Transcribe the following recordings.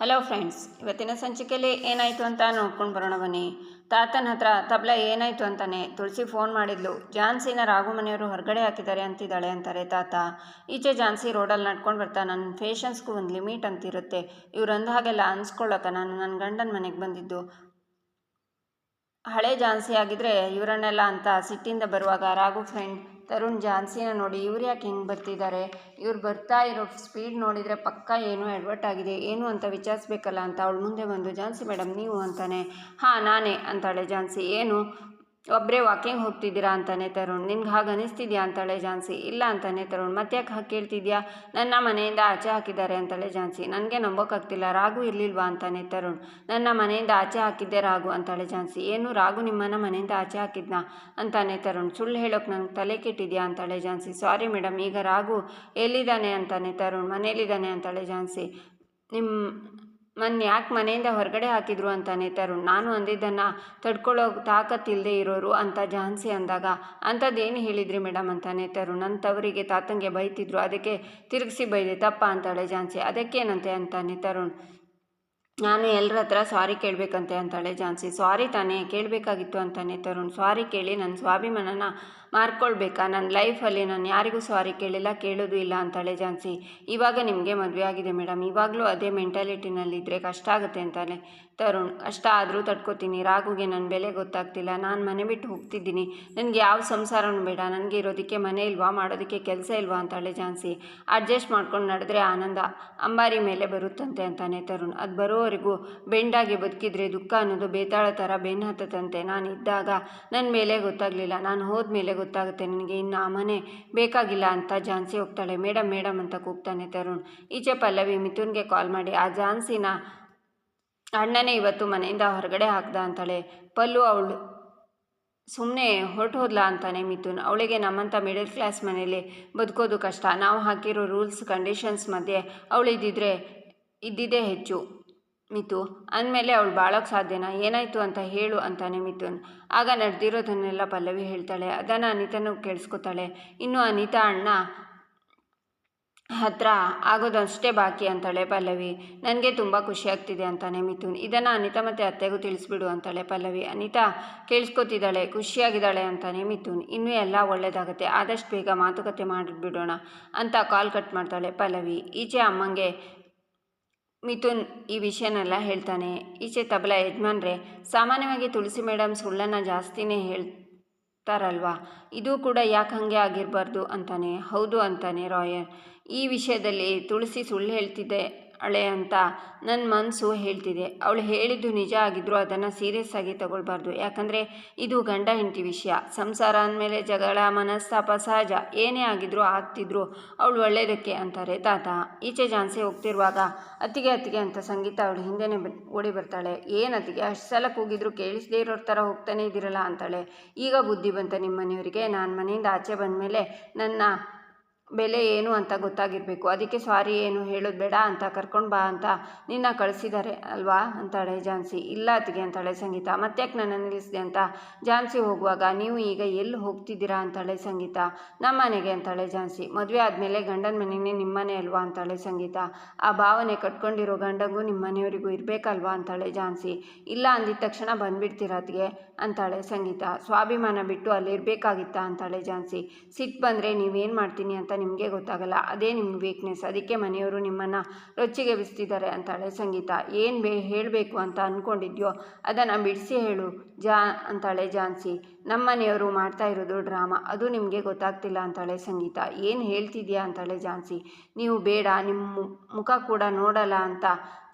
Hello friends ಇವತ್ತಿನ ಸಂಚಿಕೆಯಲ್ಲಿ ಏನಾಯಿತು ಅಂತ ನೋಡ್ಕೊಂಡು ಬರೋಣ ಬನ್ನಿ. ತಾತನ ಹತ್ರ ತಬ್ಲ ಏನಾಯಿತು ಅಂತಾನೆ ತುಳಸಿ ಫೋನ್ ಮಾಡಿದ್ಲು. ಜಾನ್ಸಿನ ರಾಘು ಮನೆಯವರು ಹೊರಗಡೆ ಹಾಕಿದ್ದಾರೆ ಅಂತಿದ್ದಾಳೆ ಅಂತಾರೆ ತಾತ. ಈಚೆ ಜಾನ್ಸಿ ರೋಡಲ್ಲಿ ನಡ್ಕೊಂಡು ಬರ್ತಾ, ನನ್ನ ಫೇಷನ್ಸ್ಗೂ ಒಂದು ಲಿಮಿಟ್ ಅಂತಿರುತ್ತೆ. ಇವ್ರು ಅಂದ ಹಾಗೆಲ್ಲ ಅನ್ಸ್ಕೊಳ್ಳೋಕ ನಾನು ನನ್ನ ಗಂಡನ ಮನೆಗೆ ಬಂದಿದ್ದು. ಹಳೆ ಜಾನ್ಸಿ ಆಗಿದ್ರೆ ಇವರನ್ನೆಲ್ಲ ಅಂತ ಸಿಟ್ಟಿಂದ ಬರುವಾಗ ರಾಘು ಫ್ರೆಂಡ್ ತರುಣ್ ಜಾನ್ಸಿನ ನೋಡಿ, ಇವ್ರು ಯಾಕೆ ಹಿಂಗೆ ಬರ್ತಿದ್ದಾರೆ ಇವ್ರು ಬರ್ತಾ ಇರೋ ಸ್ಪೀಡ್ ನೋಡಿದರೆ ಪಕ್ಕ ಏನು ಎಡ್ವರ್ಟ್ ಆಗಿದೆ. ಏನು ಅಂತ ವಿಚಾರಿಸ್ಬೇಕಲ್ಲ ಅಂತ ಅವಳು ಮುಂದೆ ಬಂದು, ಜಾನ್ಸಿ ಮೇಡಮ್ ನೀವು ಅಂತಾನೆ. ಹಾಂ, ನಾನೇ, ಅಂತಾಳೆ ಜಾನ್ಸಿ. ಏನು? ಒಬ್ಬರೇ ವಾಕಿಂಗ್ ಹೋಗ್ತಿದ್ದೀರಾ ಅಂತಾನೆ ತರುಣ್. ನಿನ್ಗೆ ಹಾಗೆ ಅನಿಸ್ತಿದ್ಯಾ ಅಂತಾಳೆ ಜಾನ್ಸಿ? ಇಲ್ಲ ಅಂತಾನೆ ತರುಣ್. ಮತ್ತೆ ಯಾಕೆ ಹಾಕಿ ಕೇಳ್ತಿದ್ಯಾ? ನನ್ನ ಮನೆಯಿಂದ ಆಚೆ ಹಾಕಿದ್ದಾರೆ ಅಂತಾಳೆ ಜಾನ್ಸಿ. ನನಗೆ ನಂಬೋಕ್ಕಾಗ್ತಿಲ್ಲ ರಾಗು ಇರಲಿಲ್ವಾ ಅಂತಾನೆ ತರುಣ್. ನನ್ನ ಮನೆಯಿಂದ ಆಚೆ ಹಾಕಿದ್ದೆ ರಾಗು ಅಂತಾಳೆ ಜಾನ್ಸಿ. ಏನು ರಾಗು ನಿಮ್ಮನ್ನ ಮನೆಯಿಂದ ಆಚೆ ಹಾಕಿದ್ನಾ ಅಂತಾನೆ ತರುಣ್. ಸುಳ್ಳು ಹೇಳೋಕೆ ನಂಗೆ ತಲೆ ಕೆಟ್ಟಿದ್ಯಾ ಅಂತಾಳೆ ಜಾನ್ಸಿ. ಸಾರಿ ಮೇಡಮ್ ಈಗ ರಾಗು ಎಲ್ಲಿದ್ದಾನೆ ಅಂತಾನೆ ತರುಣ್. ಮನೇಲಿದ್ದಾನೆ ಅಂತಾಳೆ ಜಾನ್ಸಿ. ನಿಮ್ಮ ಮನ್ ಯಾಕೆ ಮನೆಯಿಂದ ಹೊರಗಡೆ ಹಾಕಿದ್ರು ಅಂತಾನೆ ತರುಣ್. ನಾನು ಅಂದಿದ್ದನ್ನು ತಡ್ಕೊಳ್ಳೋ ತಾಕತ್ತಿಲ್ಲದೆ ಇರೋರು ಅಂತ ಜಾನ್ಸಿ ಅಂದಾಗ ಅಂಥದ್ದೇನು ಹೇಳಿದ್ರಿ ಮೇಡಮ್ ಅಂತಾನೆ ತರುಣ್. ನನ್ನ ತವರಿಗೆ ತಾತಂಗೆ ಬೈತಿದ್ರು. ಅದಕ್ಕೆ ತಿರುಗಿಸಿ ಬೈದೆ, ತಪ್ಪ ಅಂತಾಳೆ ಜಾನ್ಸಿ. ಅದಕ್ಕೇನಂತೆ? ಅಂತಾನೆ ತರುಣ್. ನಾನು ಎಲ್ಲರ ಹತ್ರ ಸಾರಿ ಕೇಳಬೇಕಂತೆ ಅಂತಾಳೆ ಜಾನ್ಸಿ. ಸಾರಿ ತಾನೇ, ಕೇಳಬೇಕಾಗಿತ್ತು ಅಂತಾನೆ ತರುಣ್. ಸಾರಿ ಕೇಳಿ ನನ್ನ ಸ್ವಾಭಿಮಾನನ ಮಾರ್ಕೊಳ್ಬೇಕಾ? ನನ್ನ ಲೈಫಲ್ಲಿ ನಾನು ಯಾರಿಗೂ ಸಾರಿ ಕೇಳಿಲ್ಲ, ಕೇಳೋದು ಇಲ್ಲ ಅಂತಾಳೆ ಜಾನ್ಸಿ ಇವಾಗ ನಿಮಗೆ ಮದುವೆ ಆಗಿದೆ ಮೇಡಮ್. ಇವಾಗಲೂ ಅದೇ ಮೆಂಟಾಲಿಟಿನಲ್ಲಿದ್ದರೆ ಕಷ್ಟ ಆಗುತ್ತೆ ಅಂತಾನೆ. ತರುಣ್, ಕಷ್ಟ ಆದರೂ ತಡ್ಕೋತೀನಿ. ರಾಗುಗೆ ನನ್ನ ಬೆಲೆ ಗೊತ್ತಾಗ್ತಿಲ್ಲ. ನಾನು ಮನೆ ಬಿಟ್ಟು ಹೋಗ್ತಿದ್ದೀನಿ. ನನಗೆ ಯಾವ ಸಂಸಾರನೂ ಬೇಡ. ನನಗೆ ಇರೋದಕ್ಕೆ ಮನೆ ಇಲ್ವಾ? ಮಾಡೋದಕ್ಕೆ ಕೆಲಸ ಇಲ್ವಾ? ಅಂತಾಳೆ ಜಾನ್ಸಿ ಅಡ್ಜಸ್ಟ್ ಮಾಡ್ಕೊಂಡು ನಡೆದ್ರೆ ಆನಂದ ಅಂಬಾರಿ ಮೇಲೆ ಬರುತ್ತಂತೆ ಅಂತಾನೆ ತರುಣ್. ಅದು ಬರೋವರೆಗೂ ಬೆಂಡಾಗಿ ಬದುಕಿದ್ರೆ ದುಃಖ ಅನ್ನೋದು ಬೇತಾಳ ಥರ ಬೆನ್ನು ಹತ್ತತಂತೆ ನಾನು ಇದ್ದಾಗ ನನ್ನ ಮೇಲೆ ಗೊತ್ತಾಗಲಿಲ್ಲ. ನಾನು ಹೋದ್ಮೇಲೆ ಗೊತ್ತಾಗುತ್ತೆ ನಿನಗೆ. ಇನ್ನು ಆ ಮನೆ ಬೇಕಾಗಿಲ್ಲ ಅಂತ ಜಾನ್ಸಿ ಹೋಗ್ತಾಳೆ. ಮೇಡಮ್ ಮೇಡಮ್ ಅಂತ ಕೂಗ್ತಾನೆ ತರುಣ್. ಈಚೆ ಪಲ್ಲವಿ ಮಿಥುನ್ಗೆ ಕಾಲ್ ಮಾಡಿ, ಆ ಜಾನ್ಸಿನ ಅಣ್ಣನೇ ಇವತ್ತು ಮನೆಯಿಂದ ಹೊರಗಡೆ ಹಾಕ್ದ ಅಂತಾಳೆ. ಪಲ್ಲು ಅವಳು ಸುಮ್ಮನೆ ಹೊರಟು ಹೋದ್ಲಾ ಅಂತಾನೆ ಮಿಥುನ್. ಅವಳಿಗೆ ನಮ್ಮಂಥ ಮಿಡಲ್ ಕ್ಲಾಸ್ ಮನೇಲಿ ಬದುಕೋದು ಕಷ್ಟ. ನಾವು ಹಾಕಿರೋ ರೂಲ್ಸ್, ಕಂಡೀಷನ್ಸ್ ಮಧ್ಯೆ ಅವಳು ಇದ್ದಿದ್ರೆ ಇದ್ದಿದ್ದೇ ಹೆಚ್ಚು. ಮಿತು, ಅಂದಮೇಲೆ ಅವಳು ಬಾಳೋಕ್ಕೆ ಸಾಧ್ಯನಾ? ಏನಾಯಿತು ಅಂತ ಹೇಳು ಅಂತಾನೆ ಮಿಥುನ್. ಆಗ ನಡೆದಿರೋದನ್ನೆಲ್ಲ ಪಲ್ಲವಿ ಹೇಳ್ತಾಳೆ. ಅದನ್ನು ಅನಿತನು ಕೇಳಿಸ್ಕೊತಾಳೆ. ಇನ್ನು ಅನಿತಾ ಅಣ್ಣ ಹತ್ರ ಆಗೋದಷ್ಟೇ ಬಾಕಿ ಅಂತಾಳೆ ಪಲ್ಲವಿ. ನನಗೆ ತುಂಬ ಖುಷಿ ಆಗ್ತಿದೆ ಅಂತಾನೆ ಮಿಥುನ್. ಇದನ್ನು ಅನಿತಾ ಮತ್ತು ಅತ್ತೆಗೂ ತಿಳಿಸ್ಬಿಡು ಅಂತಾಳೆ ಪಲ್ಲವಿ. ಅನಿತಾ ಕೇಳಿಸ್ಕೊತಿದ್ದಾಳೆ. ಖುಷಿಯಾಗಿದ್ದಾಳೆ ಅಂತಾನೆ ಮಿಥುನ್. ಇನ್ನೂ ಎಲ್ಲ ಒಳ್ಳೆಯದಾಗುತ್ತೆ ಆದಷ್ಟು ಬೇಗ ಮಾತುಕತೆ ಮಾಡಿಬಿಡೋಣ ಅಂತ ಕಾಲ್ ಕಟ್ ಮಾಡ್ತಾಳೆ ಪಲ್ಲವಿ. ಈಚೆ ಅಮ್ಮಂಗೆ ಮಿಥುನ್ ಈ ವಿಷಯನೆಲ್ಲ ಹೇಳ್ತಾನೆ. ಈಚೆ ತಬಲ ಯಜಮಾನ್ರೆ, ಸಾಮಾನ್ಯವಾಗಿ ತುಳಸಿ ಮೇಡಮ್ ಸುಳ್ಳನ್ನು ಜಾಸ್ತಿನೇ ಹೇಳ್ತಾರಲ್ವಾ? ಇದು ಕೂಡ ಯಾಕೆ ಹಾಗೆ ಆಗಿರಬಾರ್ದು ಅಂತಾನೆ. ಹೌದು ಅಂತಾನೆ ರಾಯರ್. ಈ ವಿಷಯದಲ್ಲಿ ತುಳಸಿ ಸುಳ್ಳು ಹೇಳ್ತಿದ್ದೆ ಹಳೆ ಅಂತ ನನ್ನ ಮನಸ್ಸು ಹೇಳ್ತಿದೆ. ಅವಳು ಹೇಳಿದ್ದು ನಿಜ ಆಗಿದ್ದರೂ ಅದನ್ನು ಸೀರಿಯಸ್ ಆಗಿ ತಗೊಳ್ಬಾರ್ದು. ಯಾಕಂದರೆ ಇದು ಗಂಡ ಹೆಂಡತಿ ವಿಷಯ. ಸಂಸಾರ ಅಂದಮೇಲೆ ಜಗಳ, ಮನಸ್ತಾಪ ಸಹಜ. ಏನೇ ಆಗಿದ್ರೂ ಆಗ್ತಿದ್ರು ಅವಳು ಒಳ್ಳೆಯದಕ್ಕೆ ಅಂತಾರೆ. ತಾತ, ಈಚೆ ಜಾನ್ಸಿ ಹೋಗ್ತಿರುವಾಗ ಅತ್ತಿಗೆ ಅತ್ತಿಗೆ ಅಂತ ಸಂಗೀತ ಅವಳು ಹಿಂದೆನೇ ಓಡಿ ಬರ್ತಾಳೆ. ಏನು ಅತ್ತಿಗೆ? ಅಷ್ಟು ಸಲ ಕೂಗಿದ್ರು ಕೇಳಿಸದೇ ಇರೋರ ಥರ ಹೋಗ್ತಾನೆ ಇದ್ದಿರಲ್ಲ ಅಂತಾಳೆ. ಈಗ ಬುದ್ಧಿ ಬಂತ ನಿಮ್ಮ ಮನೆಯವರಿಗೆ ನಾನು ಮನೆಯಿಂದ ಆಚೆ ಬಂದಮೇಲೆ ನನ್ನ ಬೆಲೆ ಏನು ಅಂತ ಗೊತ್ತಾಗಿರಬೇಕು. ಅದಕ್ಕೆ ಸಾರಿ ಏನು ಹೇಳೋದು ಬೇಡ ಅಂತ ಕರ್ಕೊಂಡು ಬಾ ಅಂತ ನಿನ್ನ ಕಳಿಸಿದ್ದಾರೆ ಅಲ್ವಾ? ಅಂತಾಳೆ ಜಾನ್ಸಿ. ಇಲ್ಲ ಅತ್ತಿಗೆ ಅಂತಾಳೆ ಸಂಗೀತ. ಮತ್ತ್ಯಾಕೆ ನನ್ನ ನಿಲ್ಲಿಸಿದೆ ಅಂತ ಜಾನ್ಸಿ ಹೋಗುವಾಗ ನೀವು ಈಗ ಎಲ್ಲಿ ಹೋಗ್ತಿದ್ದೀರಾ ಅಂತಾಳೆ ಸಂಗೀತ. ನಮ್ಮ ಮನೆಗೆ ಅಂತಾಳೆ ಜಾನ್ಸಿ. ಮದುವೆ ಆದಮೇಲೆ ಗಂಡನ ಮನೆಯೇ ನಿಮ್ಮನೆ ಅಲ್ವಾ? ಅಂತಾಳೆ ಸಂಗೀತ. ಆ ಭಾವನೆ ಕಟ್ಕೊಂಡಿರೋ ಗಂಡಗೂ ನಿಮ್ಮ ಮನೆಯವರಿಗೂ ಇರಬೇಕಲ್ವಾ? ಅಂತಾಳೆ ಜಾನ್ಸಿ. ಇಲ್ಲ ಅಂದಿದ ತಕ್ಷಣ ಬಂದ್ಬಿಡ್ತೀರಾ ಅತ್ತಿಗೆ? ಅಂತಾಳೆ ಸಂಗೀತ. ಸ್ವಾಭಿಮಾನ ಬಿಟ್ಟು ಅಲ್ಲಿ ಇರಬೇಕಾಗಿತ್ತಾ ಅಂತಾಳೆ ಜಾನ್ಸಿ. ಸಿಟ್ಟು ಬಂದರೆ ನೀವೇನು ಮಾಡ್ತೀನಿ ಅಂತ ನಿಮಗೆ ಗೊತ್ತಾಗಲ್ಲ. ಅದೇ ನಿಮ್ಮ ವೀಕ್ನೆಸ್ ಅದಕ್ಕೆ ಮನೆಯವರು ನಿಮ್ಮನ್ನು ರೊಚ್ಚಿಗೆ ಬಿಸ್ತಿದ್ದಾರೆ ಅಂತಾಳೆ ಸಂಗೀತ. ಏನು ಬೇ, ಹೇಳಬೇಕು ಅಂತ ಅಂದ್ಕೊಂಡಿದ್ಯೋ ಅದನ್ನು ಬಿಡಿಸಿ ಹೇಳು. ಜಾ, ಅಂತಾಳೆ ಜಾನ್ಸಿ. ನಮ್ಮ ಮನೆಯವರು ಮಾಡ್ತಾ ಇರೋದು ಡ್ರಾಮಾ. ಅದು ನಿಮಗೆ ಗೊತ್ತಾಗ್ತಿಲ್ಲ ಅಂತಾಳೆ ಸಂಗೀತ. ಏನು ಹೇಳ್ತಿದ್ಯಾ ಅಂತಾಳೆ ಜಾನ್ಸಿ. ನೀವು ಬೇಡ ನಿಮ್ಮ ಮುಖ ಕೂಡ ನೋಡಲ್ಲ ಅಂತ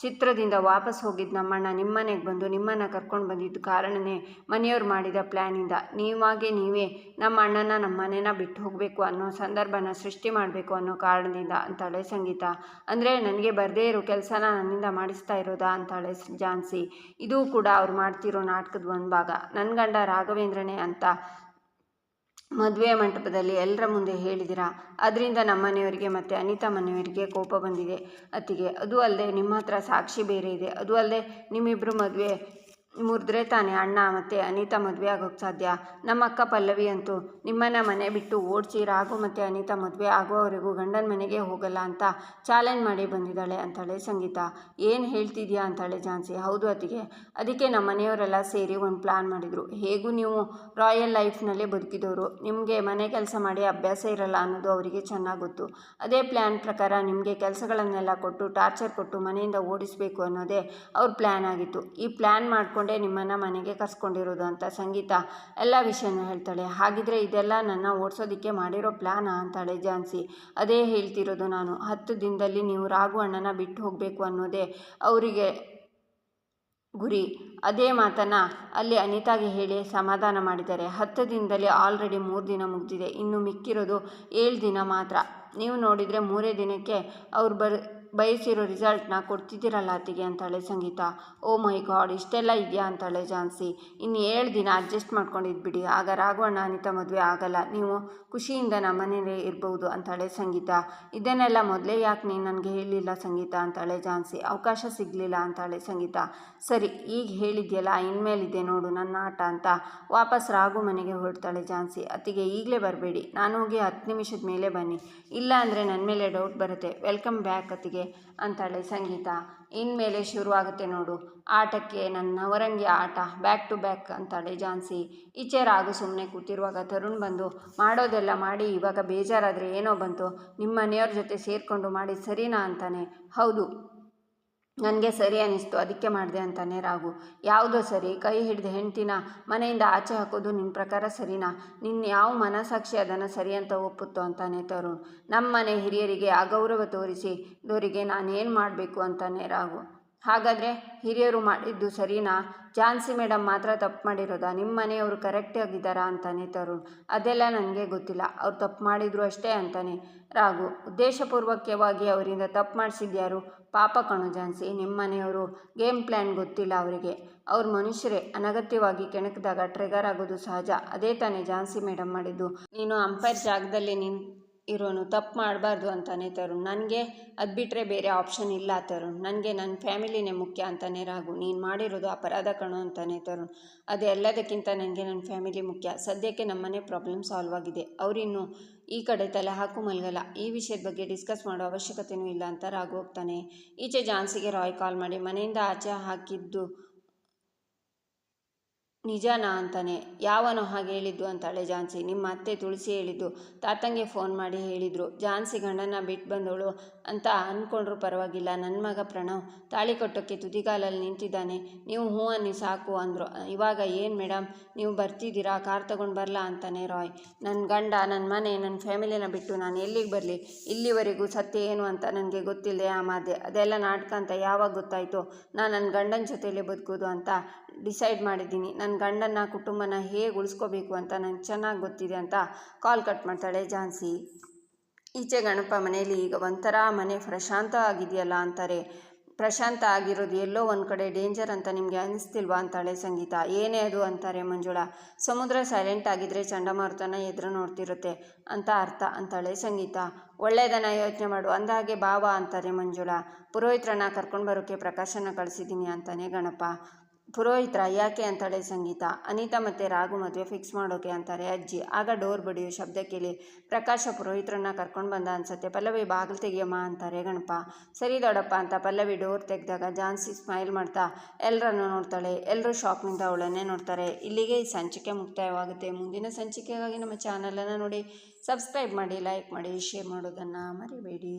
ಚಿತ್ರದಿಂದ ವಾಪಸ್ ಹೋಗಿದ್ದ ನಮ್ಮಣ್ಣ ನಿಮ್ಮನೆಗೆ ಬಂದು ನಿಮ್ಮನ್ನು ಕರ್ಕೊಂಡು ಬಂದಿದ್ದು ಕಾರಣನೇ ಮನೆಯವ್ರು ಮಾಡಿದ ಪ್ಲ್ಯಾನಿಂದ ನೀವಾಗೆ ನೀವೇ ನಮ್ಮ ಅಣ್ಣನ ನಮ್ಮ ಮನೇನ ಬಿಟ್ಟು ಹೋಗಬೇಕು ಅನ್ನೋ ಸಂದರ್ಭನ ಸೃಷ್ಟಿ ಮಾಡಬೇಕು ಅನ್ನೋ ಕಾರಣದಿಂದ ಅಂತಾಳೆ ಸಂಗೀತ. ಅಂದರೆ ನನಗೆ ಬರದೇ ಇರೋ ಕೆಲಸನ ನನ್ನಿಂದ ಮಾಡಿಸ್ತಾ ಇರೋದಾ ಅಂತಾಳೆ ಜಾನ್ಸಿ. ಇದು ಕೂಡ ಅವ್ರು ಮಾಡ್ತಿರೋ ನಾಟಕದ ಒಂದು ಭಾಗ. ನನ್ನ ಗಂಡ ರಾಘವೇಂದ್ರನೇ ಅಂತ ಮದುವೆ ಮಂಟಪದಲ್ಲಿ ಎಲ್ಲರ ಮುಂದೆ ಹೇಳಿದಿರಾ ಅದರಿಂದ ನಮ್ಮ ಮನೆಯವರಿಗೆ ಮತ್ತು ಅನಿತಾ ಮನೆಯವರಿಗೆ ಕೋಪ ಬಂದಿದೆ ಅತ್ತಿಗೆ. ಅದು ಅಲ್ಲದೆ ನಿಮ್ಮ ಹತ್ರ ಸಾಕ್ಷಿ ಬೇರೆ ಇದೆ. ಅದು ಅಲ್ಲದೆ ನಿಮ್ಮಿಬ್ಬರು ಮದುವೆ ಮುರಿದ್ರೆ ತಾನೇ ಅಣ್ಣ ಮತ್ತು ಅನಿತಾ ಮದುವೆ ಆಗೋಕ್ಕೆ ಸಾಧ್ಯ? ನಮ್ಮ ಅಕ್ಕ ಪಲ್ಲವಿ ಅಂತೂ ನಿಮ್ಮನ್ನ ಮನೆ ಬಿಟ್ಟು ಓಡಿಸಿ ರಾಘು ಮತ್ತು ಅನಿತಾ ಮದುವೆ ಆಗೋವರೆಗೂ ಗಂಡನ ಮನೆಗೆ ಹೋಗಲ್ಲ ಅಂತ ಚಾಲೆಂಜ್ ಮಾಡಿ ಬಂದಿದ್ದಾಳೆ ಅಂತಾಳೆ ಸಂಗೀತ. ಏನು ಹೇಳ್ತಿದ್ಯಾ ಅಂತಾಳೆ ಝಾನ್ಸಿ. ಹೌದು ಅತ್ತಿಗೆ. ಅದಕ್ಕೆ ನಮ್ಮ ಮನೆಯವರೆಲ್ಲ ಸೇರಿ ಒಂದು ಪ್ಲ್ಯಾನ್ ಮಾಡಿದರು. ಹೇಗೂ ನೀವು ರಾಯಲ್ ಲೈಫ್ನಲ್ಲೇ ಬದುಕಿದವರು ನಿಮಗೆ ಮನೆ ಕೆಲಸ ಮಾಡಿ ಅಭ್ಯಾಸ ಇರಲ್ಲ ಅನ್ನೋದು ಅವರಿಗೆ ಚೆನ್ನಾಗಿ ಗೊತ್ತು. ಅದೇ ಪ್ಲ್ಯಾನ್ ಪ್ರಕಾರ ನಿಮಗೆ ಕೆಲಸಗಳನ್ನೆಲ್ಲ ಕೊಟ್ಟು ಟಾರ್ಚರ್ ಕೊಟ್ಟು ಮನೆಯಿಂದ ಓಡಿಸಬೇಕು ಅನ್ನೋದೇ ಅವ್ರ ಪ್ಲ್ಯಾನ್ ಆಗಿತ್ತು. ಈ ಪ್ಲ್ಯಾನ್ ಮಾಡಿಕೊಂಡೇ ನಿಮ್ಮನ್ನು ಮನೆಗೆ ಕರ್ಸ್ಕೊಂಡಿರೋದು ಅಂತ ಸಂಗೀತ ಎಲ್ಲ ವಿಷಯನೂ ಹೇಳ್ತಾಳೆ. ಹಾಗಿದ್ರೆ ಇದೆಲ್ಲ ನನ್ನ ಓಡಿಸೋದಕ್ಕೆ ಮಾಡಿರೋ ಪ್ಲ್ಯಾನಾ ಅಂತಾಳೆ ಝಾನ್ಸಿ. ಅದೇ ಹೇಳ್ತಿರೋದು ನಾನು. ಹತ್ತು ದಿನದಲ್ಲಿ ನೀವು ರಾಘು ಅಣ್ಣನ ಬಿಟ್ಟು ಹೋಗಬೇಕು ಅನ್ನೋದೇ ಅವರಿಗೆ ಗುರಿ. ಅದೇ ಮಾತನ್ನು ಅಲ್ಲಿ ಅನಿತಾಗೆ ಹೇಳಿ ಸಮಾಧಾನ ಮಾಡಿದ್ದಾರೆ. ಹತ್ತು ದಿನದಲ್ಲಿ ಆಲ್ರೆಡಿ ಮೂರು ದಿನ ಮುಗಿದಿದೆ. ಇನ್ನು ಮಿಕ್ಕಿರೋದು ಏಳು ದಿನ ಮಾತ್ರ. ನೀವು ನೋಡಿದರೆ ಮೂರೇ ದಿನಕ್ಕೆ ಅವ್ರು ಬರ್ ಬಯಸಿರೋ ರಿಸಲ್ಟ್ನ ಕೊಡ್ತಿದ್ದೀರಲ್ಲ ಅತ್ತಿಗೆ ಅಂತಾಳೆ ಸಂಗೀತ. ಓ ಮೈ ಗಾಡ್, ಇಷ್ಟೆಲ್ಲ ಇದೆಯಾ ಅಂತಾಳೆ ಝಾನ್ಸಿ. ಇನ್ನು ಏಳು ದಿನ ಅಡ್ಜಸ್ಟ್ ಮಾಡ್ಕೊಂಡಿದ್ಬಿಡಿ ಆಗ ರಾಘವಣ್ಣ, ಅನಿತಾ ಮದುವೆ ಆಗಲ್ಲ. ನೀವು ಖುಷಿಯಿಂದ ನಮ್ಮನೇಲೇ ಇರ್ಬೋದು ಅಂತಾಳೆ ಸಂಗೀತ. ಇದನ್ನೆಲ್ಲ ಮೊದಲೇ ಯಾಕೆ ನೀನು ನನಗೆ ಹೇಳಿಲ್ಲ ಸಂಗೀತ ಅಂತಾಳೆ ಝಾನ್ಸಿ. ಅವಕಾಶ ಸಿಗಲಿಲ್ಲ ಅಂತಾಳೆ ಸಂಗೀತ. ಸರಿ, ಈಗ ಹೇಳಿದ್ಯಲ್ಲ, ಇನ್ಮೇಲಿದೆ ನೋಡು ನನ್ನ ಆಟ ಅಂತ. ವಾಪಸ್ ರಾಘು ಮನೆಗೆ ಹೊರಡ್ತಾಳೆ ಝಾನ್ಸಿ. ಅತ್ತಿಗೆ ಈಗಲೇ ಬರಬೇಡಿ. ನಾನು ಹೋಗಿ ಹತ್ತು ನಿಮಿಷದ ಮೇಲೆ ಬನ್ನಿ. ಇಲ್ಲ ಅಂದರೆ ನನ್ನ ಮೇಲೆ ಡೌಟ್ ಬರುತ್ತೆ. ವೆಲ್ಕಮ್ ಬ್ಯಾಕ್ ಅತ್ತಿಗೆ. ಅಂತಾಳೆ ಸಂಗೀತ. ಇನ್ಮೇಲೆ ಶುರುವಾಗುತ್ತೆ ನೋಡು. ಆಟಕ್ಕೆ ನನ್ನ ನವರಂಗಿ ಆಟ ಬ್ಯಾಕ್ ಟು ಬ್ಯಾಕ್ ಅಂತಾಳೆ ಜಾನ್ಸಿ. ಈಚೆ ರಾಗು ಸುಮ್ಮನೆ ಕೂತಿರುವಾಗ ತರುಣ್ ಬಂದು, ಮಾಡೋದೆಲ್ಲ ಮಾಡಿ, ಇವಾಗ ಬೇಜಾರಾದರೆ ಏನೋ ಬಂತು. ನಿಮ್ಮ ಮನೆಯವ್ರ ಜೊತೆ ಸೇರಿಕೊಂಡು ಮಾಡಿ ಸರಿನಾ? ಅಂತಾನೆ. ಹೌದು. ನನಗೆ ಸರಿ ಅನ್ನಿಸ್ತು ಅದಕ್ಕೆ ಮಾಡಿದೆ ಅಂತಾನೆ ರಾಘು. ಯಾವುದೋ ಸರಿ, ಕೈ ಹಿಡಿದು ಹೆಂಡ್ತಿನ ಮನೆಯಿಂದ ಆಚೆ ಹಾಕೋದು ನಿನ್ನ ಪ್ರಕಾರ ಸರಿನಾ? ನಿನ್ನ ಯಾವ ಮನಸಾಕ್ಷಿ ಅದನ್ನು ಸರಿ ಅಂತ ಒಪ್ಪುತ್ತೋ ಅಂತಾನೆ ತರುಣ್. ನಮ್ಮ ಮನೆ ಹಿರಿಯರಿಗೆ ಅಗೌರವ ತೋರಿಸಿ, ದೋರಿಗೆ ನಾನೇನು ಮಾಡಬೇಕು ಅಂತಾನೆ ರಾಘು. ಹಾಗಾದರೆ ಹಿರಿಯರು ಮಾಡಿದ್ದು ಸರಿನಾ? ಝಾನ್ಸಿ ಮೇಡಮ್ ಮಾತ್ರ ತಪ್ಪು ಮಾಡಿರೋದಾ? ನಿಮ್ಮ ಮನೆಯವರು ಕರೆಕ್ಟಾಗಿದ್ದಾರಾ ಅಂತಾನೆ ತರುಣ್. ಅದೆಲ್ಲ ನನಗೆ ಗೊತ್ತಿಲ್ಲ. ಅವ್ರು ತಪ್ಪು ಮಾಡಿದ್ರು ಅಷ್ಟೇ ಅಂತಾನೆ ರಾಘು. ಉದ್ದೇಶಪೂರ್ವಕವಾಗಿ ಅವರಿಂದ ತಪ್ಪು ಮಾಡಿಸಿದ್ಯಾರು? ಪಾಪ ಕಣು ಝಾನ್ಸಿ ನಿಮ್ಮ ಮನೆಯವರು ಗೇಮ್ ಪ್ಲ್ಯಾನ್ ಗೊತ್ತಿಲ್ಲ ಅವರಿಗೆ. ಅವ್ರ ಮನುಷ್ಯರೇ, ಅನಗತ್ಯವಾಗಿ ಕೆಣಕಿದಾಗ ಟ್ರಿಗರ್ ಆಗೋದು ಸಹಜ. ಅದೇ ತಾನೇ ಝಾನ್ಸಿ ಮೇಡಮ್ ಮಾಡಿದ್ದು. ನೀನು ಅಂಪೈರ್ ಜಾಗದಲ್ಲಿ ನಿನ್ ಇರೋನು, ತಪ್ಪು ಮಾಡಬಾರ್ದು ಅಂತಾನೆ ತರುಣ್. ನನಗೆ ಅದು ಬಿಟ್ಟರೆ ಬೇರೆ ಆಪ್ಷನ್ ಇಲ್ಲ ತರುಣ್. ನನಗೆ ನನ್ನ ಫ್ಯಾಮಿಲಿನೇ ಮುಖ್ಯ ಅಂತಾನೆ ರಾಗು ನೀನು ಮಾಡಿರೋದು ಅಪರಾಧ ಕಣೋ ಅಂತಾನೆ ತರುಣ್. ಅದು ಎಲ್ಲದಕ್ಕಿಂತ ನನಗೆ ನನ್ನ ಫ್ಯಾಮಿಲಿ ಮುಖ್ಯ. ಸದ್ಯಕ್ಕೆ ನಮ್ಮನೆ ಪ್ರಾಬ್ಲಮ್ ಸಾಲ್ವ್ ಆಗಿದೆ. ಅವರಿನ್ನು ಈ ಕಡೆ ತಲೆ ಹಾಕು ಮಲ್ಗಲ್ಲ. ಈ ವಿಷಯದ ಬಗ್ಗೆ ಡಿಸ್ಕಸ್ ಮಾಡೋ ಅವಶ್ಯಕತೆಯೂ ಇಲ್ಲ ಅಂತ ರಾಘು ಹೋಗ್ತಾನೆ. ಈಚೆ ಜಾನ್ಸಿಗೆ ರಾಯ್ ಕಾಲ್ ಮಾಡಿ ಮನೆಯಿಂದ ಆಚೆ ಹಾಕಿದ್ದು ನಿಜನಾ ಅಂತಾನೆ. ಯಾವನೋ ಹಾಗೆ ಹೇಳಿದ್ದು ಅಂತಾಳೆ ಝಾನ್ಸಿ ನಿಮ್ಮ ಅತ್ತೆ ತುಳಸಿ ಹೇಳಿದ್ದು, ತಾತಂಗೆ ಫೋನ್ ಮಾಡಿ ಹೇಳಿದರು. ಝಾನ್ಸಿ ಗಂಡನ ಬಿಟ್ಟು ಬಂದವಳು ಅಂತ ಅಂದ್ಕೊಂಡ್ರು ಪರವಾಗಿಲ್ಲ. ನನ್ನ ಮಗ ಪ್ರಣವ್ ತಾಳಿ ಕಟ್ಟೋಕ್ಕೆ ತುದಿಗಾಲಲ್ಲಿ ನಿಂತಿದ್ದಾನೆ. ನೀವು ಹ್ಞೂ ಅನ್ನಿ ಸಾಕು ಅಂದರು. ಇವಾಗ ಏನು ಮೇಡಮ್ ನೀವು ಬರ್ತಿದ್ದೀರಾ? ಕಾರ್ ತಗೊಂಡು ಬರಲಾ ಅಂತಾನೆ ರಾಯ್. ನನ್ನ ಗಂಡ ನನ್ನ ಮನೆ ನನ್ನ ಫ್ಯಾಮಿಲಿನ ಬಿಟ್ಟು ನಾನು ಎಲ್ಲಿಗೆ ಬರಲಿ? ಇಲ್ಲಿವರೆಗೂ ಸತ್ಯ ಏನು ಅಂತ ನನಗೆ ಗೊತ್ತಿಲ್ಲದೆ ಆ ಮಾದೆ ಅದೆಲ್ಲ ನಾಟಕ ಅಂತ ಯಾವಾಗ ಗೊತ್ತಾಯಿತು? ನಾನು ನನ್ನ ಗಂಡನ ಜೊತೆಯಲ್ಲೇ ಬದುಕೋದು ಅಂತ ಡಿಸೈಡ್ ಮಾಡಿದ್ದೀನಿ. ನನ್ನ ಗಂಡನ ಕುಟುಂಬನ ಹೇಗೆ ಉಳಿಸ್ಕೋಬೇಕು ಅಂತ ನನಗೆ ಚೆನ್ನಾಗಿ ಗೊತ್ತಿದೆ ಅಂತ ಕಾಲ್ ಕಟ್ ಮಾಡ್ತಾಳೆ ಝಾನ್ಸಿ ಈಚೆ ಗಣಪ ಮನೆಯಲ್ಲಿ ಈಗ ಒಂಥರ ಮನೆ ಪ್ರಶಾಂತ ಆಗಿದೆಯಲ್ಲ ಅಂತಾರೆ. ಪ್ರಶಾಂತ ಆಗಿರೋದು ಎಲ್ಲೋ ಒಂದು ಕಡೆ ಡೇಂಜರ್ ಅಂತ ನಿಮಗೆ ಅನಿಸ್ತಿಲ್ವಾ ಅಂತಾಳೆ ಸಂಗೀತ. ಏನೇ ಅದು ಅಂತಾರೆ ಮಂಜುಳಾ. ಸಮುದ್ರ ಸೈಲೆಂಟ್ ಆಗಿದ್ರೆ ಚಂಡಮಾರುತನ ಎದುರು ನೋಡ್ತಿರುತ್ತೆ ಅಂತ ಅರ್ಥ ಅಂತಾಳೆ ಸಂಗೀತ. ಒಳ್ಳೆಯದನ್ನು ಯೋಚನೆ ಮಾಡು ಅಂದಹಾಗೆ ಭಾವ ಅಂತಾರೆ ಮಂಜುಳಾ. ಪುರೋಹಿತ್ರನ ಕರ್ಕೊಂಡು ಬರೋಕ್ಕೆ ಪ್ರಕಾಶನ ಕಳಿಸಿದ್ದೀನಿ ಅಂತಾನೆ ಗಣಪ. ಪುರೋಹಿತ್ರ, ಯಾಕೆ ಅಂತಾಳೆ ಸಂಗೀತ? ಅನಿತಾ ಮತ್ತು ರಾಘು ಮದುವೆ ಫಿಕ್ಸ್ ಮಾಡೋಕೆ ಅಂತಾರೆ ಅಜ್ಜಿ. ಆಗ ಡೋರ್ ಬಡಿಯೋ, ಶಬ್ದ ಕೇಳಿ, ಪ್ರಕಾಶ, ಪುರೋಹಿತ್ರನ್ನ ಕರ್ಕೊಂಡು ಬಂದ ಅನ್ಸತ್ತೆ. ಪಲ್ಲವಿ ಬಾಗಿಲು ತೆಗಿಯಮ್ಮ ಅಂತಾರೆ. ಗಣಪ, ಸರಿ ದೊಡ್ಡಪ್ಪ ಅಂತ ಪಲ್ಲವಿ ಡೋರ್ ತೆಗೆದಾಗ ಜಾನ್ಸಿ ಸ್ಮೈಲ್ ಮಾಡ್ತಾ ಎಲ್ಲರನ್ನು ನೋಡ್ತಾಳೆ. ಎಲ್ಲರೂ ಶಾಪ್ನಿಂದ ಅವಳನ್ನೇ ನೋಡ್ತಾರೆ. ಇಲ್ಲಿಗೆ ಈ ಸಂಚಿಕೆ ಮುಕ್ತಾಯವಾಗುತ್ತೆ. ಮುಂದಿನ ಸಂಚಿಕೆಗಾಗಿ ನಮ್ಮ ಚಾನಲನ್ನು ನೋಡಿ ಸಬ್ಸ್ಕ್ರೈಬ್ ಮಾಡಿ ಲೈಕ್ ಮಾಡಿ ಶೇರ್ ಮಾಡೋದನ್ನು ಮರಿಬೇಡಿ.